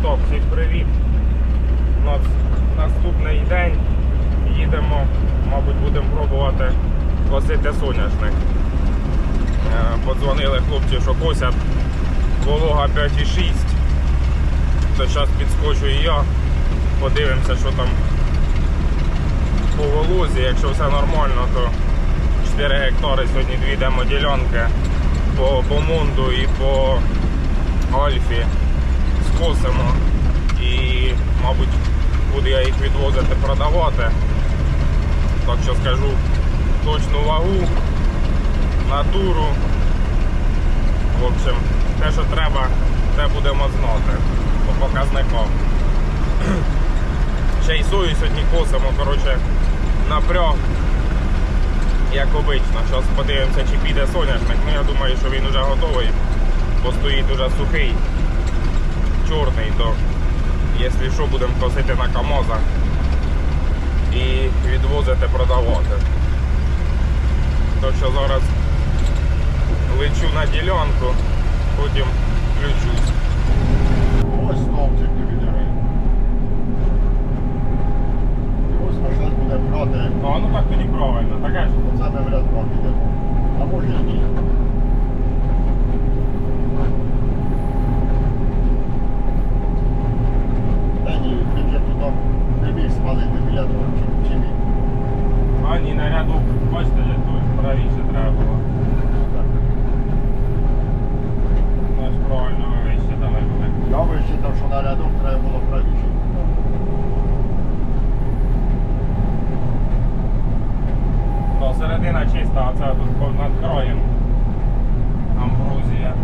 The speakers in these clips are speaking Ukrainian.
Всім привіт. У нас наступний день. Їдемо, мабуть, будемо пробувати косити соняшник. Е, Подзвонили хлопці, що косять. Волога 5,6. То зараз підскочу і я. Подивимося, що там по волозі. Якщо все нормально, то 4 гектари сьогодні дві демоділянки по Бомунду і по Альфі скосимо і, мабуть, буду я їх відвозити продавати. Так що скажу точну вагу, натуру. В общем, те, що треба, це будемо знати по показникам. Ще й сою сьогодні косимо, коротше, напряг, як обично. Зараз подивимося, чи піде соняшник. Ну, я думаю, що він вже готовий, бо стоїть уже сухий чорний, то якщо що, будемо косити на камозах і відвозити продавати. Так що зараз лечу на ділянку, потім включусь. Ось стовпчик диви. І ось ми зараз будемо брати, Ну, а ну так тоді правильно, таке ж. оце ми в рядках йдемо. А може і ні. Та ні, він же туди не міг спалити біля того, чи, чи ні. А ні, на ряду, бачите, де тут правіше треба було. Так. Ну, ж правильно ви вище дали буде. Я вичитав, що на рядок треба було правіше. То середина чиста, а це тут по- над краєм. Амбрузія.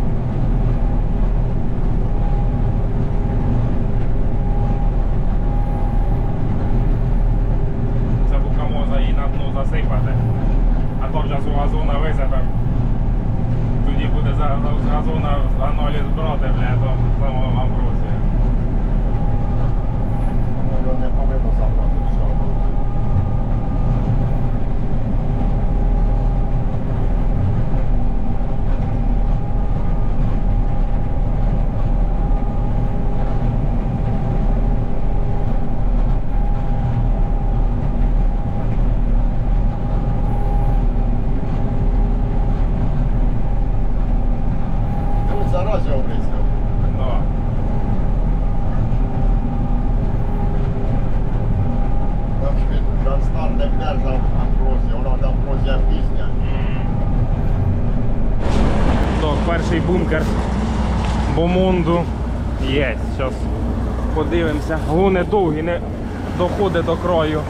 Це букамоза її на дно засипати. А то вже з газона висипемо. Тоді буде за- з газона аналіз брати, бля, то самого амбрузія. Воно не повинно забрати всього. Ось зараз я обрізав. Да. Там ж він Так, перший бункер Бомонду є. Зараз подивимося. Луни довгі, не доходить до краю.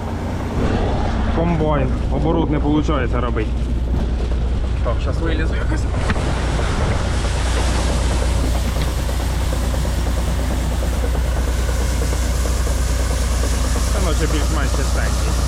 Комбайн. Оборот не виходить робити. Так, зараз вилізу якось. Це наче більш-менш чистенький.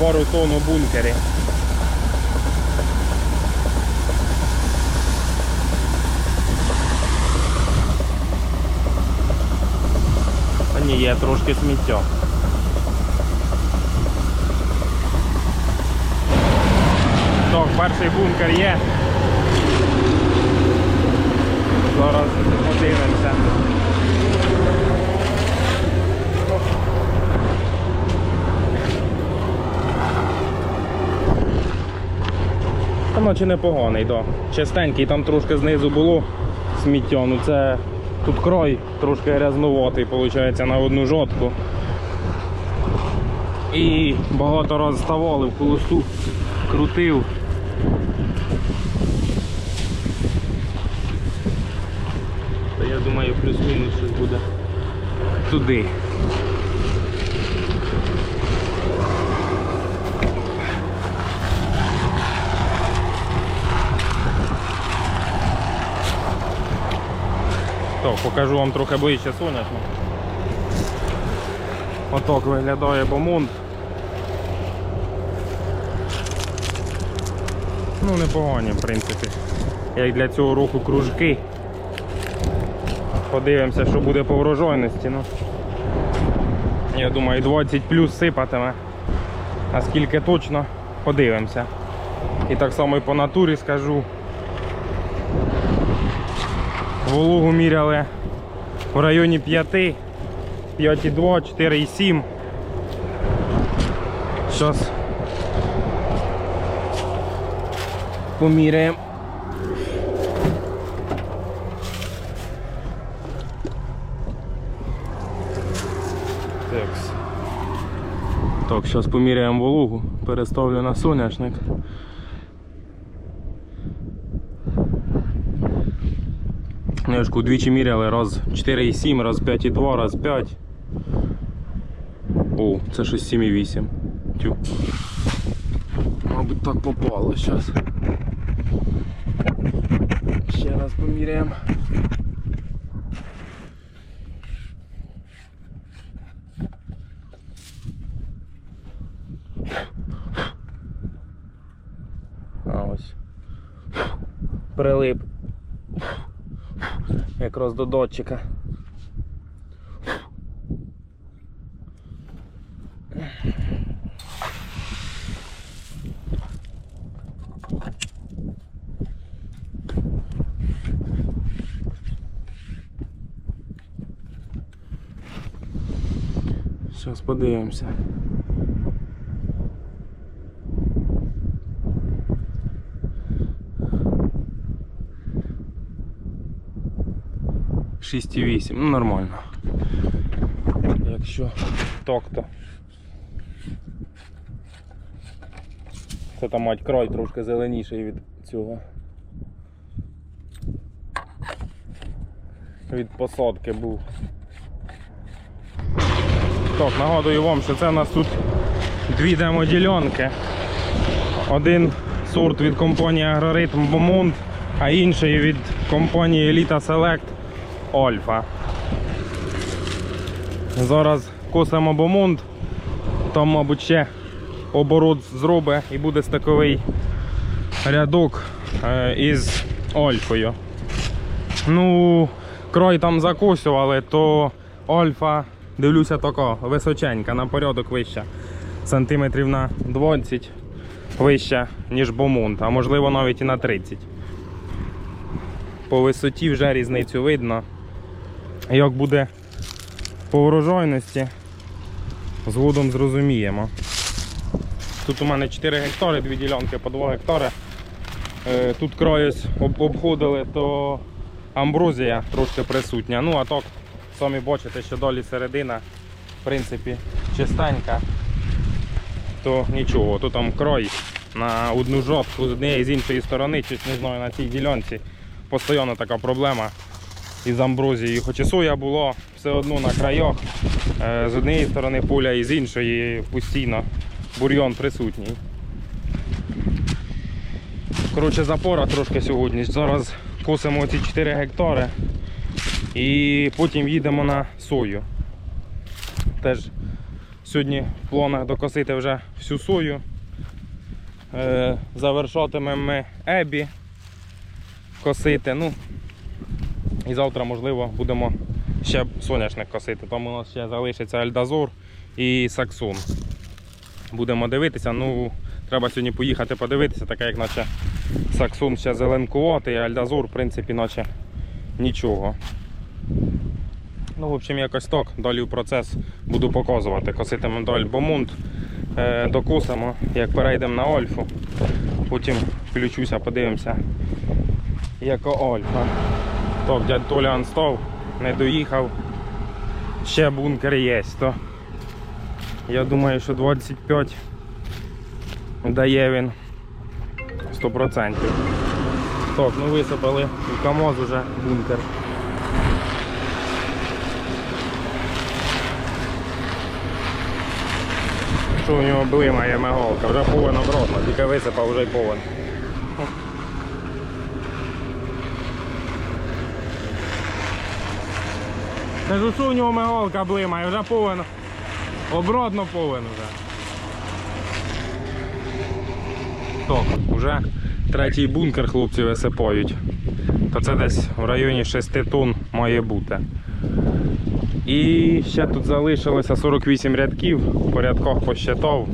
пару тонн у бункері. А ні, є трошки сміття. Так, перший бункер є. Зараз подивимося. Наче непоганий, так. Чистенький, там трошки знизу було сміття. Ну це тут крой трошки грязнуватий, виходить, на одну жодку. І багато разів ставали в холосту, крутив. Та я думаю, плюс-мінус щось буде туди. Так, покажу вам трохи ближче соняшник. Отак виглядає бомонд. Ну, непогані, в принципі. Як для цього року кружки. Подивимося, що буде по врожайності. Ну. Я думаю, 20 плюс сипатиме. А скільки точно, подивимося. І так само і по натурі скажу. Вологу міряли в районі 5, 5,2, 4,7. Зараз поміряємо. Так, зараз поміряємо вологу, переставлю на соняшник. Ж двічі міряли, раз 4,7, раз 5,2, раз 5. О, це щось 7,8. Тю. Мабуть, так попало зараз. Ще раз поміряємо. А ось. Прилип. Якраз до датчика. Зараз подивимося. Шість і вісім, ну нормально. Якщо так, то. Це там мать край трошки зеленіший від цього. Від посадки був. Так, нагадую вам, що це у нас тут дві демоділянки. Один сорт від компанії Агроритм Бомонд, а інший від компанії Elita Select Альфа. Зараз косимо Бомонд, там, мабуть, ще оборот зробить і буде стаковий рядок е, із Альфою. Ну, крой там закосювали, то Альфа, дивлюся, така височенька, на порядок вища. Сантиметрів на 20 вища, ніж Бомонт, а можливо навіть і на 30. По висоті вже різницю видно. Як буде по врожайності, згодом зрозуміємо. Тут у мене 4 гектари, дві ділянки по 2 гектари. Е, Тут краюсь обходили, то амброзія трошки присутня. Ну а так, самі бачите, що далі середина, в принципі, чистенька. То нічого, то там край на одну жовтку з однієї з іншої сторони, щось не знаю, на цій ділянці постійно така проблема із амброзією. Хоч і соя була все одно на краях. Е, З однієї сторони поля і з іншої постійно бур'йон присутній. Коротше, запора трошки сьогодні. Зараз косимо ці 4 гектари і потім їдемо на сою. Теж сьогодні в планах докосити вже всю сою. Е, завершатимемо ми ебі косити. Ну, і завтра, можливо, будемо ще соняшник косити. Там у нас ще залишиться Альдазор і Саксон. Будемо дивитися. Ну, треба сьогодні поїхати подивитися, таке як наче Саксон ще зеленкуватий, а Альдазор, в принципі, наче нічого. Ну, в общем, якось так. Далі процес буду показувати. Коситимемо до Альбомунд, е, докосимо, як перейдемо на Альфу. Потім включуся, подивимося, яка Альфа. Так, дядь Толя став, не доїхав. Ще бункер є, то я думаю, що 25 дає він 100%. Так, ну висипали в КАМОЗ уже бункер. Що у нього блимає мигалка, вже повен обратно, тільки висипав, вже й повен. Кажу, що у нього мигалка блимає, вже повен. Обратно повен вже. Так, вже Третій бункер хлопці висипають. То це десь в районі 6 тонн має бути. І ще тут залишилося 48 рядків, по рядках посчитав.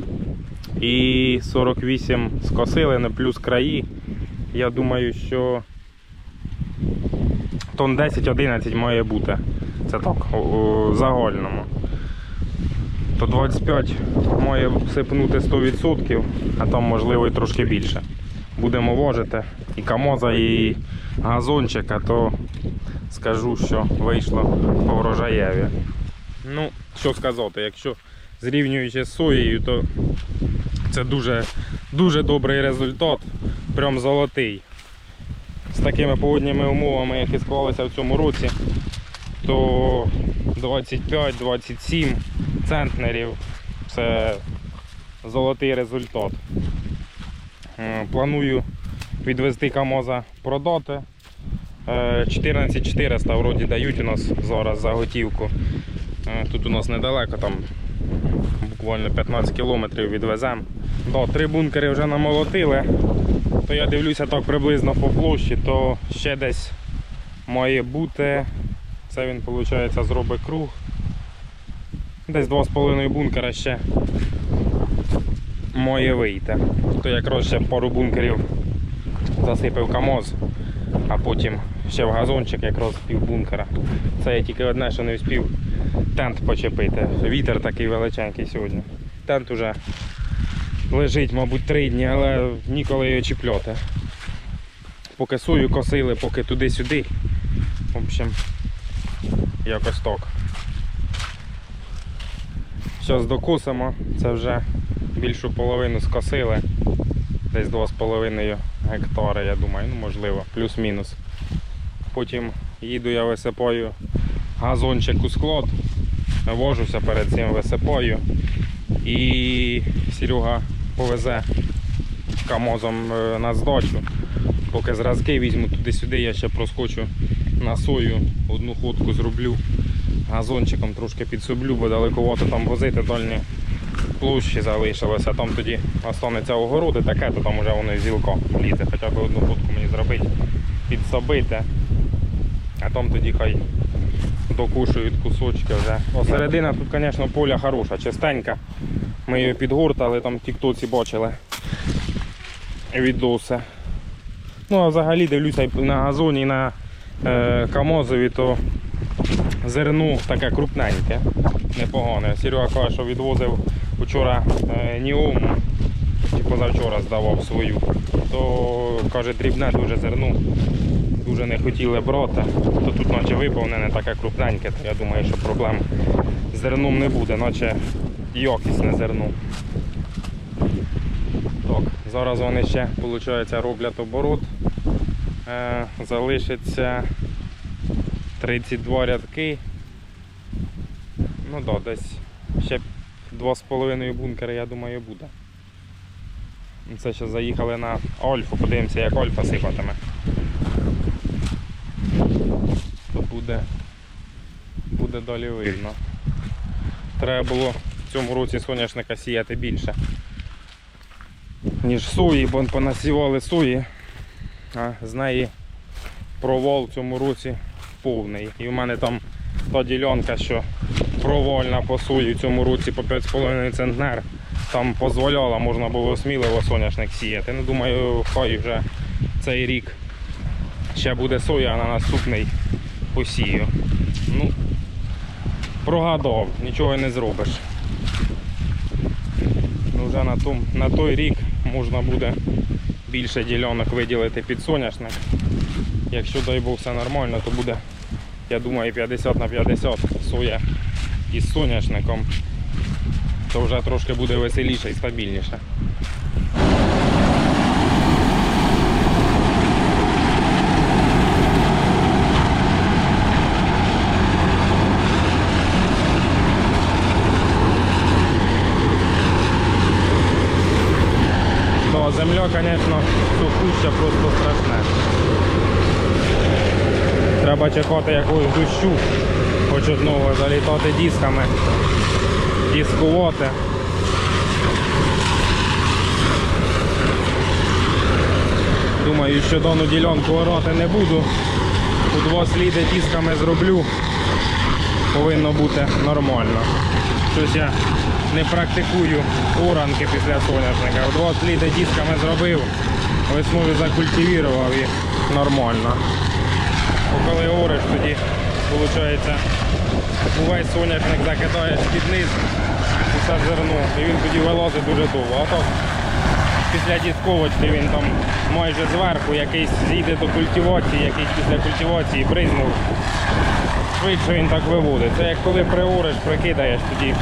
І 48 скосили, на плюс краї. Я думаю, що тонн 10-11 має бути. Це так, у- загальному. То 25 має сипнути 100%, а там можливо і трошки більше. Будемо вожити і камоза, і газончика, то скажу, що вийшло по врожаєві. Ну, що сказати, якщо зрівнюючи з соєю, то це дуже, дуже добрий результат, прям золотий. З такими погодніми умовами, які склалися в цьому році, то 25-27 центнерів це золотий результат. Е, Планую відвести камоза продати. Е, 14400 вроді дають у нас зараз за готівку. Е, Тут у нас недалеко, там буквально 15 кілометрів відвеземо. Да, три бункери вже намолотили. То я дивлюся так приблизно по площі, то ще десь має бути. Це він, виходить, зробить круг. Десь 2,5 бункера ще має вийти. То якраз ще пару бункерів засипав камоз, а потім ще в газончик якраз пів бункера. Це я тільки одне, що не встиг тент почепити. Вітер такий величенький сьогодні. Тент уже лежить, мабуть, три дні, але ніколи його чіпляти. Поки сою косили, поки туди-сюди. В общем, якось так. Зараз докусимо, це вже більшу половину скосили. Десь 2,5 гектари, я думаю, ну можливо, плюс-мінус. Потім їду я висипаю газончик у склад, вожуся перед цим висипаю. І Серега повезе камозом е, на здачу. Поки зразки візьму туди-сюди, я ще проскочу на сою, одну ходку зроблю, газончиком трошки підсоблю, бо далековато там возити дальні площі залишилося. Там тоді останеться огороди таке, то там вже воно зілко лізе. Хоча б одну ходку мені зробити, підсобити. А там тоді хай докушують кусочки вже. О, середина тут, звісно, поля хороша, чистенька. Ми її підгортали, там тіктоці бачили відоси. Ну а взагалі дивлюся на газоні, на камозові, то зерно таке крупненьке, непогане. Серега каже, що відвозив вчора е, Ніому, чи позавчора здавав свою, то каже, дрібне дуже зерно, дуже не хотіли брати, то тут наче виповнене таке крупненьке, то я думаю, що проблем з зерном не буде, наче якісне зерно. Так, зараз вони ще, виходить, роблять оборот. Е, залишиться 32 рядки. Ну да, десь ще 2,5 бункери, я думаю, буде. Це ще заїхали на Ольфу, подивимося, як Ольфа сипатиме. То буде, буде далі видно. Треба було в цьому році соняшника сіяти більше, ніж сої, бо понасівали сої, а з неї провал в цьому році повний. І в мене там та ділянка, що провольна по сої в цьому році по 5,5 центнер. Там дозволяла, можна було сміливо соняшник сіяти. Ну, думаю, хай вже цей рік ще буде соя, а на наступний посію. Ну, прогадав, нічого не зробиш. Ну, вже на, том, на той рік можна буде більше ділянок виділити під соняшник. Якщо дай Бог все нормально, то буде, я думаю, 50 на 50 соя із соняшником. То вже трошки буде веселіше і стабільніше. То земля, звісно, сухуща просто страшне. Треба чекати якогось дощу, хоч одного залітати дисками, дискувати. Думаю, що дану ділянку орати не буду. У два сліди тісками зроблю. Повинно бути нормально. Щось я не практикую оранки після соняшника. Два сліди тісками зробив, весною закультивував і нормально. Коли ориш, тоді виходить увесь соняшник закидаєш під низ усе зерно, і він тоді вилазить дуже довго. А так після дісковочки він там майже зверху, якийсь зійде до культивації, якийсь після культивації бризнув. Швидше він так виводить. Це як коли приориш, прикидаєш, тоді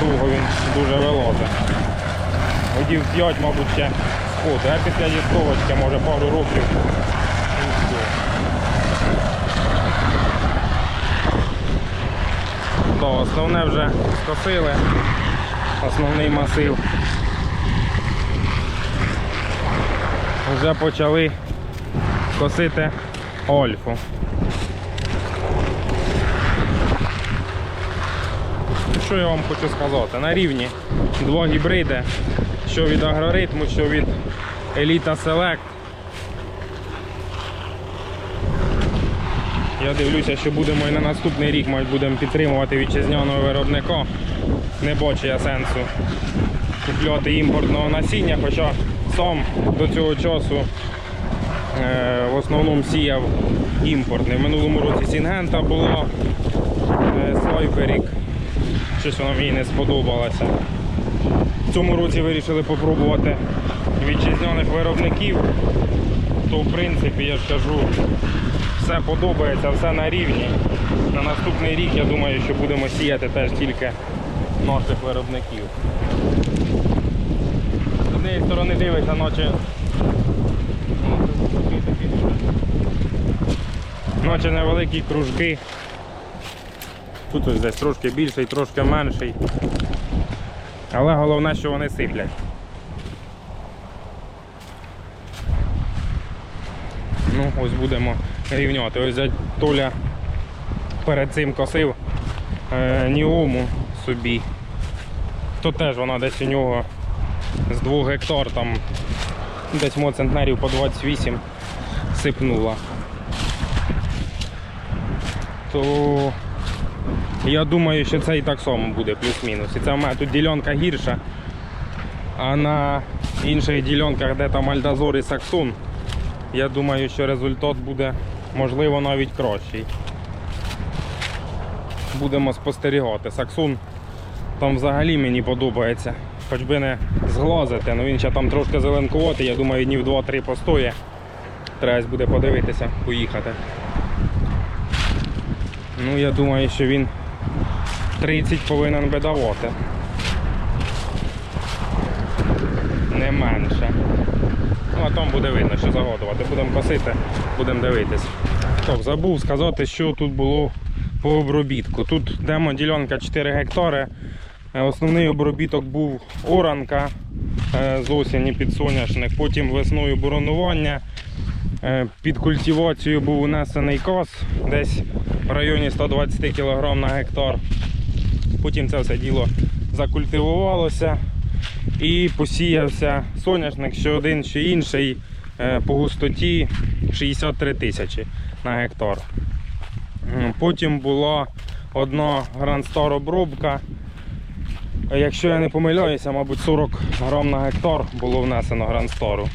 довго він дуже вилазить. Годів 5, мабуть, ще сходить, а після дісковочки може пару років. Да, основне вже скосили, основний масив. Вже почали косити ольфу. Що я вам хочу сказати? На рівні два гібриди, що від агроритму, що від Еліта Select. Я дивлюся, що будемо і на наступний рік мабуть, будемо підтримувати вітчизняного виробника. Не бачу я сенсу купляти імпортного насіння, хоча сам до цього часу е, в основному сіяв імпортний. В минулому році Сінгента було е, Слайперік. Щось воно мені не сподобалося. В цьому році вирішили попробувати вітчизняних виробників. То в принципі я ж кажу, все подобається, все на рівні. На наступний рік я думаю, що будемо сіяти теж тільки наших виробників. З однієї сторони дивишся, наче. Наче невеликі кружки. Тут ось десь трошки більший, трошки менший. Але головне, що вони сиплять. Ну, ось будемо рівняти. Ось дядь Толя перед цим косив е, Ніому собі. То теж вона десь у нього з 2 гектар там десь мо центнерів по 28 сипнула. То я думаю, що це і так само буде плюс-мінус. І це в мене тут ділянка гірша. А на інших ділянках, де там Альдазор і Саксун, я думаю, що результат буде можливо навіть кращий. Будемо спостерігати. Саксун там взагалі мені подобається. Хоч би не зглазити, але він ще там трошки зеленкуватий, я думаю, днів 2-3 постоє. Треба буде подивитися, поїхати. Ну, я думаю, що він 30 повинен би давати. Не менше. Ну, а там буде видно, що загодувати. Будемо косити, будемо дивитись. Так, забув сказати, що тут було по обробітку. Тут демо ділянка 4 гектари. Е, Основний обробіток був оранка е, з осені під соняшник, потім весною боронування. Е, Під культивацію був унесений кос десь в районі 120 кг на гектар. Потім це все діло закультивувалося і посіявся соняшник, що один, що інший е, по густоті 63 тисячі на гектар. Потім була одна Грандстар обробка. Якщо я не помиляюся, мабуть 40 грам на гектар було внесено Грандстару.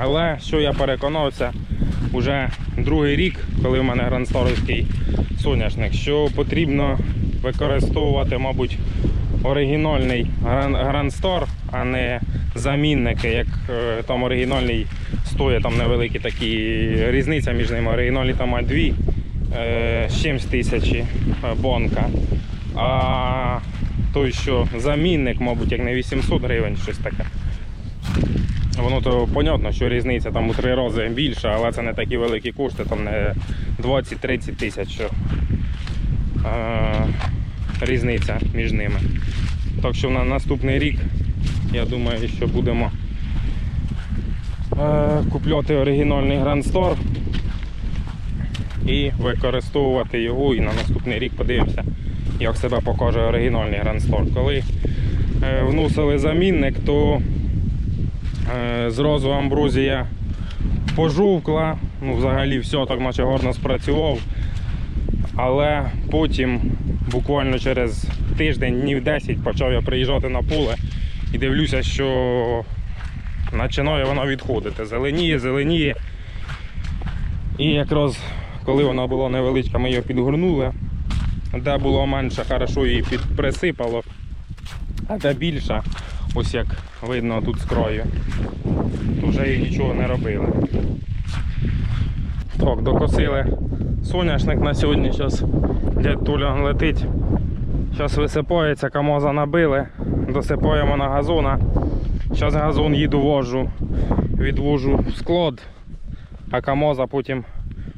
Але що я переконався уже другий рік, коли в мене грандстаровський соняшник, що потрібно використовувати, мабуть, оригінальний Гран- грандстар, а не замінники, як е, там оригінальний стоїть там невеликі такі різниця між ними. Оригінальний там має дві е, з чимсь тисячі е, бонка. А той, що замінник, мабуть, як не 800 гривень, щось таке. Воно то понятно, що різниця там у три рази більша, але це не такі великі кошти, там не 20-30 тисяч різниця між ними. Так що на наступний рік, я думаю, що будемо е, купляти оригінальний Store і використовувати його. І на наступний рік подивимося, як себе покаже оригінальний Grand Store. Коли е, вносили замінник, то Зразу амброзія пожовкла, ну взагалі все так наче гарно спрацював. Але потім, буквально через тиждень, днів 10, почав я приїжджати на поле і дивлюся, що починає вона відходити. Зеленіє, зеленіє. І якраз коли вона була невеличка, ми її підгорнули. Де було менше, хорошо її підприсипало. А де більше, ось як видно тут з краю, то вже їй нічого не робили. Так, докосили соняшник на сьогодні. Зараз дядь Туля летить. Зараз висипається, камоза набили, досипаємо на газона. Зараз газон їду вожу, відвожу в склад, а камоза потім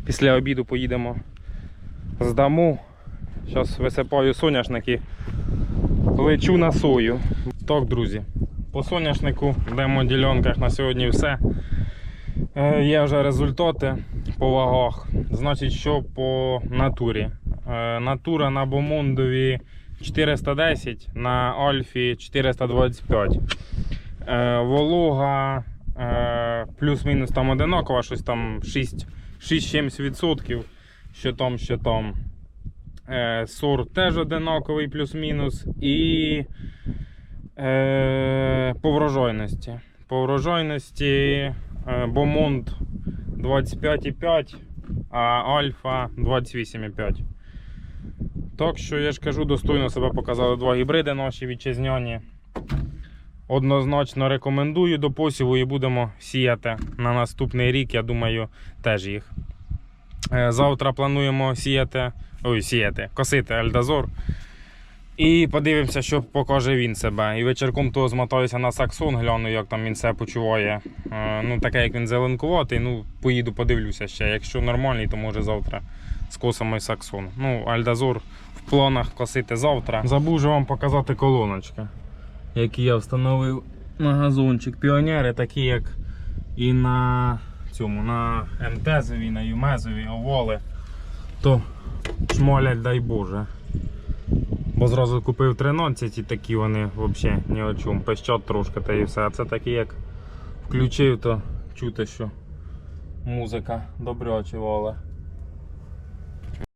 після обіду поїдемо здамо. Зараз висипаю соняшник і лечу на сою. Так, друзі, по соняшнику демо-ділянках на сьогодні все. Е, Є вже результати по вагах. Значить, що по натурі. Е, Натура на Бомондові 410, на Альфі 425. Е, Волога е, плюс-мінус там одинакова, щось там 6 6-7%, що там, що там. Е, теж одинаковий плюс-мінус. І е, по врожайності. По врожайності е, Бомонд 25,5, а Альфа 28,5. Так що я ж кажу, достойно себе показали два гібриди наші вітчизняні. Однозначно рекомендую до посіву і будемо сіяти на наступний рік, я думаю, теж їх. Е, Завтра плануємо сіяти, ой, сіяти, косити Альдазор. І подивимося, що покаже він себе. І вечірком того змотаюся на саксон, гляну, як там він себе почуває. Е, Ну, таке, як він зеленкуватий, ну, поїду, подивлюся ще. Якщо нормальний, то може завтра скосимо і саксон. Ну, Альдазор в планах косити завтра. Забув же вам показати колоночки, які я встановив на газончик. Піонери, такі як і на цьому, на МТЗові, на Юмезові, оволи. То шмолять, дай Боже. Бо зразу купив 13 і такі вони взагалі ні о чому. Пищать трошки та і все. А це такі як включив, то чути, що музика добряче вале.